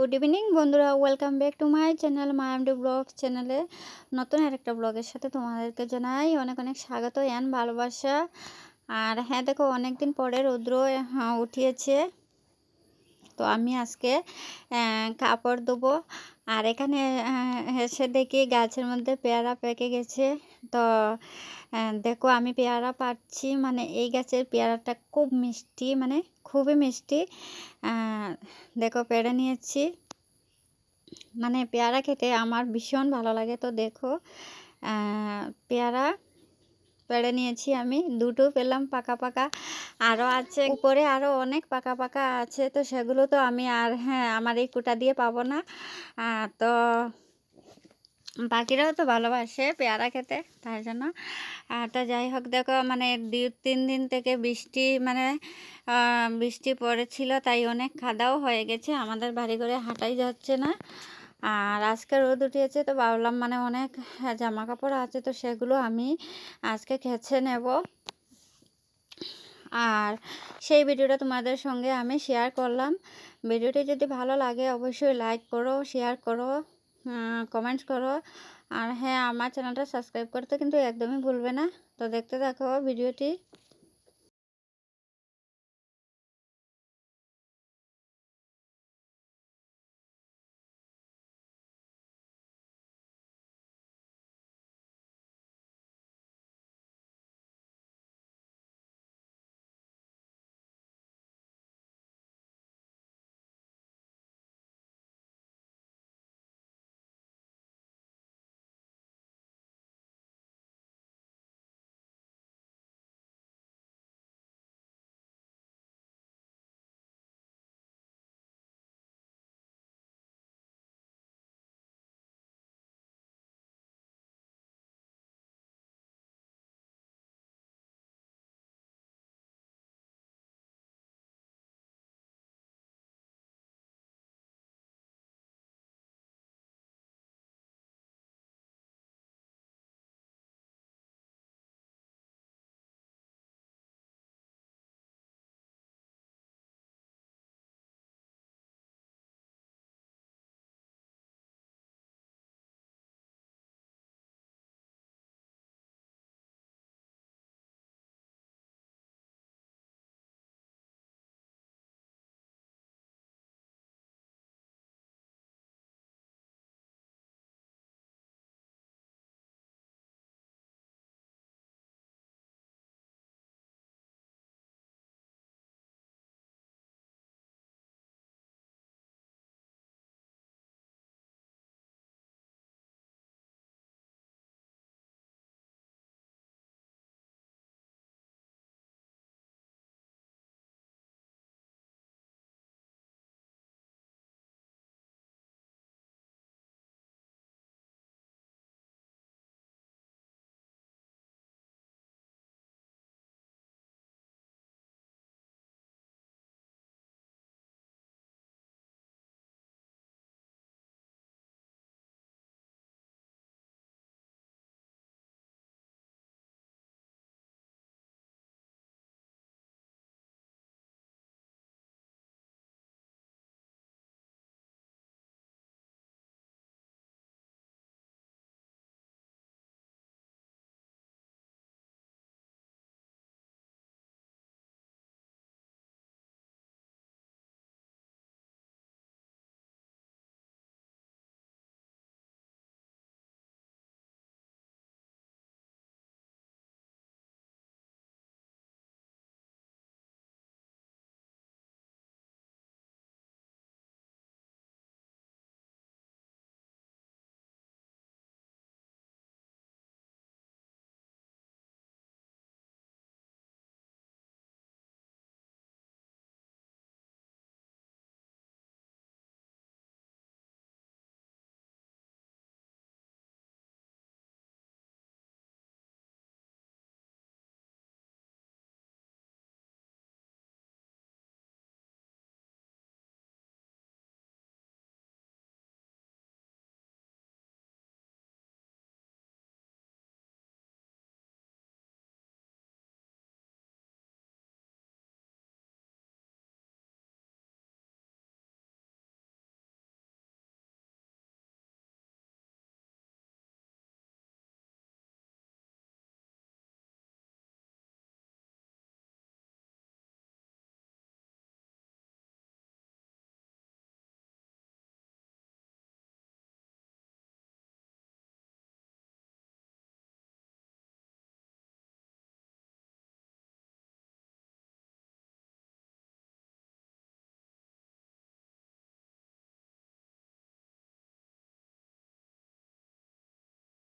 Good evening বন্ধুরা। Welcome back to my channel মায়ামডি blog চ্যানেলে নতুন আরেকটা ব্লগের সাথে তোমাদেরকে জানাই অনেক অনেক স্বাগত অ্যান ভালোবাসা। আর হ্যাঁ দেখো অনেকদিন পরে রৌদ্র হ্যাঁ, উঠিয়েছে। তো আমি আজকে কাপড় দেবো আর এখানে এসে দেখি গাছের মধ্যে পেয়ারা পেকে গেছে। তো দেখো আমি পেয়ারা পাচ্ছি মানে এই গাছের পেয়ারাটা খুব মিষ্টি মানে খুবই মিষ্টি। দেখো পেড়ে নিয়েছি। মানে পেয়ারা খেতে আমার ভীষণ ভালো লাগে। তো দেখো পেয়ারা পেড়ে নিয়েছি আমি। দুটো পেলাম পাকা পাকা। আরও আছে উপরে আরও অনেক পাকা পাকা আছে তো সেগুলো তো আমি আর হ্যাঁ আমার এই কুটা দিয়ে পাবো না। তো পাখিরাও তো ভালোবাসে পেয়ারা খেতে তার জন্য। তো যাই হোক দেখো মানে দু তিন দিন থেকে বৃষ্টি মানে বৃষ্টি পড়েছিল তাই অনেক খাদাও হয়ে গেছে। আমাদের বাড়ি করে হাঁটাই যাচ্ছে না। আর আজকে রোদ উঠিয়েছে তো ভাবলাম মানে অনেক জামা কাপড় আছে তো সেগুলো আমি আজকে খেছে নেব। আর সেই ভিডিওটা তোমাদের সঙ্গে আমি শেয়ার করলাম। ভিডিওটি যদি ভালো লাগে অবশ্যই লাইক করো শেয়ার করো কমেন্টস করো। আর হ্যাঁ আমার চ্যানেলটা সাবস্ক্রাইব করতে কিন্তু একদমই ভুলবে না। তো দেখতে থাকো ভিডিওটি।